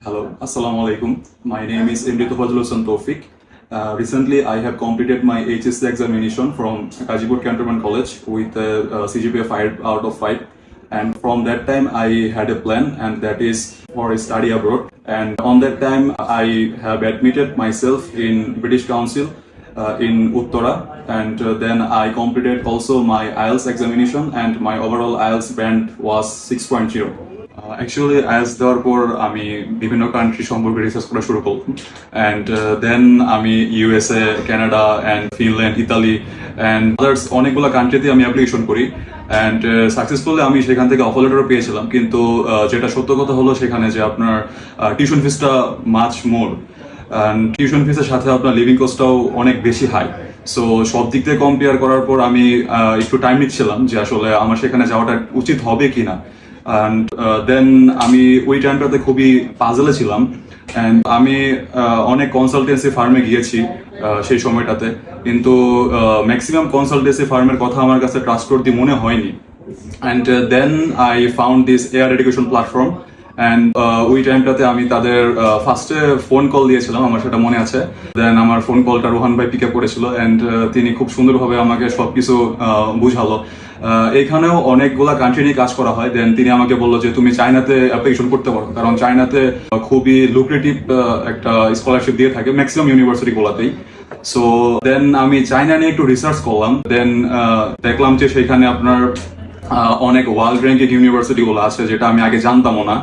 Hello, Assalamu alaikum. My name is Fazlul Hassan Tawfiq. Uh, recently, I have completed my HSC examination from Kajipur Cantonment College with a, uh CGPA 5 out of 5. And from that time, I had a plan, and that is for a study abroad. And on that time, I have admitted myself in British Council uh, in Uttara, and uh, then I completed also my IELTS examination, and my overall IELTS band was 6.0. Actually as দেওয়ার পর আমি বিভিন্ন country সম্পর্কে research করা শুরু করলাম। And then আমি USA Canada and Finland Italy and others অনেকগুলো কান্ট্রিতে আমি অ্যাপ্লিকেশন করি। অ্যান্ড সাকসেসফুলি আমি সেখান থেকে অফার লেটারও পেয়েছিলাম। কিন্তু আহ, যেটা সত্য কথা হলো সেখানে যে আপনার টিউশন ফিসটা মাছ মোর টিউশন ফিসের সাথে আপনার লিভিং কস্টটাও অনেক বেশি হাই সো সব দিক থেকে কম্পেয়ার করার পর আমি একটু টাইম নিচ্ছিলাম যে আসলে আমার সেখানে যাওয়াটা উচিত হবে কিনা। অ্যান্ড দেন আমি ওই টাইমটাতে খুবই পাজলে ছিলাম। অ্যান্ড আমি আহ, অনেক কনসালটেন্সি ফার্মে গিয়েছি সেই সময়টাতে। কিন্তু ম্যাক্সিমাম কনসালটেন্সি ফার্মের কথা আমার কাছে ট্রাস্টওয়ার্দি মনে হয়নি। And then I found this Air Education platform and ওই টাইমটাতে আমি তাদের ফার্স্টে ফোন কল দিয়েছিলাম আমার সেটা মনে আছে। দেন আমার ফোন কলটা রোহান ভাই পিক আপ করেছিল। অ্যান্ড তিনি খুব সুন্দরভাবে আমাকে সবকিছু আহ, বুঝালো। এখানেও অনেকগুলা কান্ট্রি নিয়ে কাজ করা হয়। দেন তিনি আমাকে বলল যে, তুমি চায়নাতে অ্যাপ্লিকেশন করতে পারো। কারণ চায়নাতে খুবই লুক্রেটিভ একটা স্কলারশিপ দিয়ে থাকে ম্যাক্সিমাম ইউনিভার্সিটি গুলাতেই। সো দেন আমি চাইনা নিয়ে একটু রিসার্চ করলাম। দেন দেখলাম যে সেখানে আপনার অনেক ওয়ার্ল্ড র্যাঙ্কিং ইউনিভার্সিটি গুলো আছে যেটা আমি আগে জানতামও না।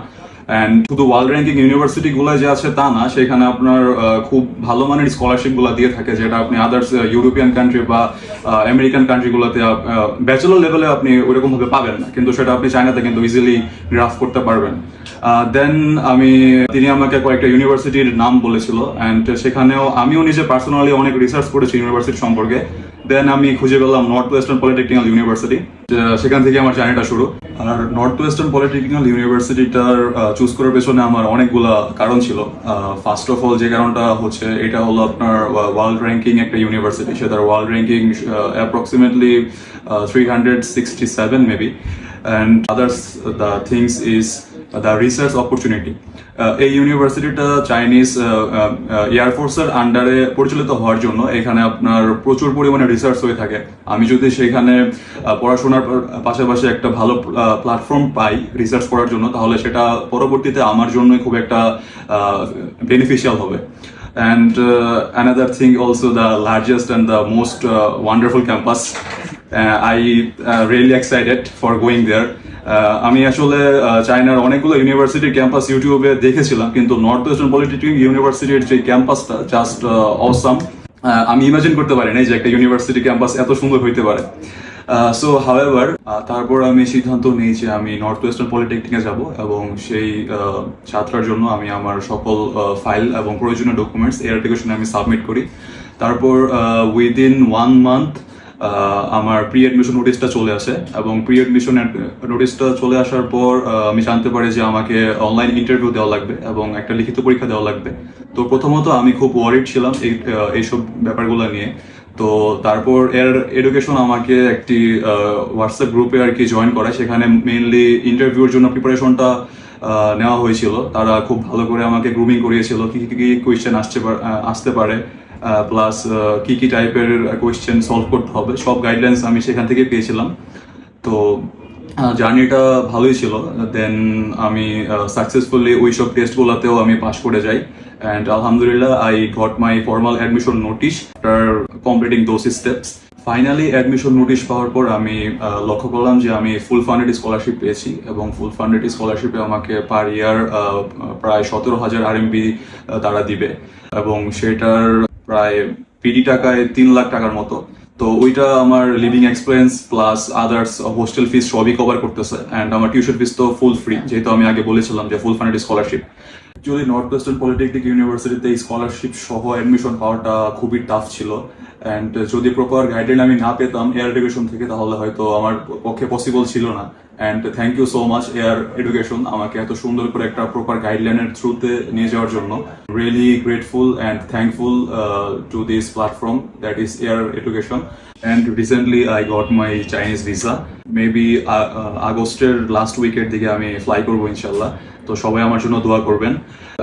অ্যান্ড শুধু ওয়ার্ল্ড র্যাঙ্কিং ইউনিভার্সিটি গুলো যে আছে তা না, সেখানে আপনার খুব ভালো মানের স্কলারশিপগুলো দিয়ে থাকে, যেটা আপনি আদার্স ইউরোপিয়ান কান্ট্রি বা আমেরিকান কান্ট্রি গুলোতে ব্যাচেলর লেভেলে আপনি ওইরকম ভাবে পাবেন না। কিন্তু সেটা আপনি চায়নাতে কিন্তু ইজিলি গ্রাফ করতে পারবেন। দেন আমি, তিনি আমাকে কয়েকটা ইউনিভার্সিটির নাম বলেছিল অ্যান্ড সেখানেও আমিও নিজে পার্সোনালি অনেক রিসার্চ করেছি ইউনিভার্সিটি সম্পর্কে। দেন আমি খুঁজে পেলাম নর্থ ওয়েস্টার্ন পলিটেকনিক্যাল ইউনিভার্সিটি সেখান থেকে আমার জার্নিটা শুরু। আর নর্থ ওয়েস্টার্ন পলিটেকনিক্যাল ইউনিভার্সিটিটার চুজ করার পেছনে আমার অনেকগুলা কারণ ছিল। ফার্স্ট অফ অল যে কারণটা হচ্ছে, এটা হলো আপনার ওয়ার্ল্ড র্যাঙ্কিং একটা ইউনিভার্সিটি সেটার world ranking approximately three hundred sixty seven maybe and others the things is the research opportunity এই ইউনিভার্সিটিটা চাইনিজ এয়ারফোর্সের আন্ডারে পরিচালিত হওয়ার জন্য এখানে আপনার প্রচুর পরিমাণে রিসার্চ হয়ে থাকে। আমি যদি সেখানে পড়াশোনার পাশাপাশি একটা ভালো প্ল্যাটফর্ম পাই রিসার্চ করার জন্য তাহলে সেটা পরবর্তীতে আমার জন্য খুব একটা বেনিফিশিয়াল হবে। Another thing also the largest and the most uh, wonderful campus uh, uh, really excited for going there. Uh, আমি আসলে uh, চায়নার অনেকগুলো ইউনিভার্সিটির ক্যাম্পাস ইউটিউবে দেখেছিলাম কিন্তু নর্থ ওয়েস্টার্ন পলিটেকনিক ইউনিভার্সিটির যে ক্যাম্পাসটা জাস্ট অসাম আমি ইমাজিন করতে পারি না যে একটা ইউনিভার্সিটি ক্যাম্পাস এত সুন্দর হইতে পারে। সো হাওয়েভার তারপর আমি সিদ্ধান্ত নিই যে আমি নর্থ ওয়েস্টার্ন পলিটেকনিকে যাব এবং সেই আহ, যাত্রার জন্য আমি আমার সকল ফাইল এবং প্রয়োজনীয় ডকুমেন্টস এয়ার অ্যাপ্লিকেশনে আমি সাবমিট করি। তারপর উইদিন ওয়ান মান্থ আমার প্রি অ্যাডমিশন নোটিশটা চলে আসে এবং প্রি অ্যাডমিশন নোটিশটা চলে আসার পর আমি জানতে পারি যে আমাকে অনলাইন ইন্টারভিউ দেওয়া লাগবে এবং একটা লিখিত পরীক্ষা দেওয়া লাগবে। তো প্রথমত আমি খুব ওয়ারিড ছিলাম এই এইসব ব্যাপারগুলো নিয়ে। তো তারপর এর এডুকেশন আমাকে একটি হোয়াটসঅ্যাপ গ্রুপে আর কি জয়েন করায়। সেখানে মেইনলি ইন্টারভিউর জন্য প্রিপারেশনটা নেওয়া হয়েছিল। তারা খুব ভালো করে আমাকে গ্রুমিং করিয়েছিল। কি কি কোয়েশ্চেন আসতে আসতে পারে। প্লাস কি কি টাইপের কোয়েশ্চেন সলভ করতে হবে, সব গাইডলাইন্স আমি সেখান থেকে পেয়েছিলাম। তো জার্নিটা ভালোই ছিল। দেন আমি সাকসেসফুলি ওই সব টেস্টগুলোতেও আমি পাশ করে যাই। অ্যান্ড আলহামদুলিল্লাহ I got my formal admission notice completing those steps finally admission notice পাওয়ার পর আমি লক্ষ্য করলাম যে আমি ফুল ফান্ডেড স্কলারশিপ পেয়েছি এবং ফুল ফান্ডেড স্কলারশিপে আমাকে পার ইয়ার প্রায় সতেরো হাজার আরএমবি তারা দিবে। এবং সেটার প্রায় পিডি টাকায় তিন লাখ টাকার মতো। তো ওইটা আমার living experience plus others hostel fees সবই কভার করতেছে। অ্যান্ড আমার টিউশন ফিস তো ফুল ফ্রি যেহেতু আমি আগে বলেছিলাম যে full funded scholarship actually North Western Polytechnic ইউনিভার্সিটিতে স্কলারশিপ সহ অ্যাডমিশন পাওয়াটা খুবই টাফ ছিল। অ্যান্ড যদি প্রপার গাইডলাইন আমি না পেতাম এয়ার এডুকেশন থেকে, তাহলে হয়তো আমার পক্ষে পসিবল ছিল না। And thank you so much Air Education আমাকে এত সুন্দর করে একটা প্রপার গাইডলাইনের থ্রুতে নিয়ে যাওয়ার জন্য। Really grateful and thankful to this platform that is Air Education and recently I got my Chinese visa maybe আগস্টের লাস্ট উইকের দিকে আমি ফ্লাই করব ইনশাল্লাহ তো সবাই আমার জন্য দোয়া করবেন।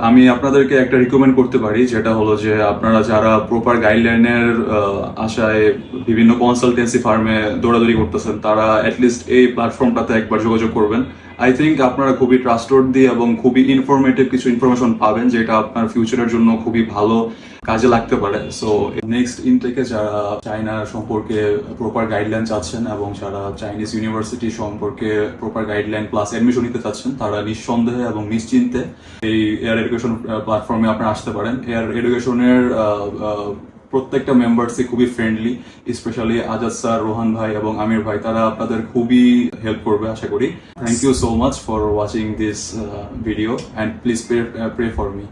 আমি আপনাদেরকে একটা রিকমেন্ড করতে পারি, যেটা হলো যে আপনারা যারা প্রপার গাইডলাইনের আশায় বিভিন্ন কনসালটেন্সি ফার্মে দৌড়াদৌড়ি করতেছেন, তারা অ্যাটলিস্ট এই প্ল্যাটফর্মটাতে একবার যোগাযোগ করবেন। আই থিঙ্ক আপনারা খুবই ট্রাস্টড দিয়ে এবং খুবই ইনফরমেটিভ কিছু ইনফরমেশন পাবেন, যেটা আপনার ফিউচারের জন্য খুবই ভালো কাজে লাগতে পারে। সো নেক্সট ইনটেকে যারা চায়না সম্পর্কে প্রপার গাইডলাইন চাচ্ছেন এবং যারা চাইনিজ ইউনিভার্সিটি সম্পর্কে প্রপার গাইডলাইন প্লাস এডমিশন নিতে চাচ্ছেন, তারা নিঃসন্দেহে এবং নিশ্চিন্তে এই এয়ার এডুকেশন প্ল্যাটফর্মে আপনারা আসতে পারেন। এয়ার এডুকেশনের প্রত্যেকটা মেম্বারসই খুবই friendly specially Azad sir Rohan ভাই এবং আমির ভাই, তারা আপনাদের খুবই হেল্প করবে, আশা করি। Thank you so much for watching this video and please pray for me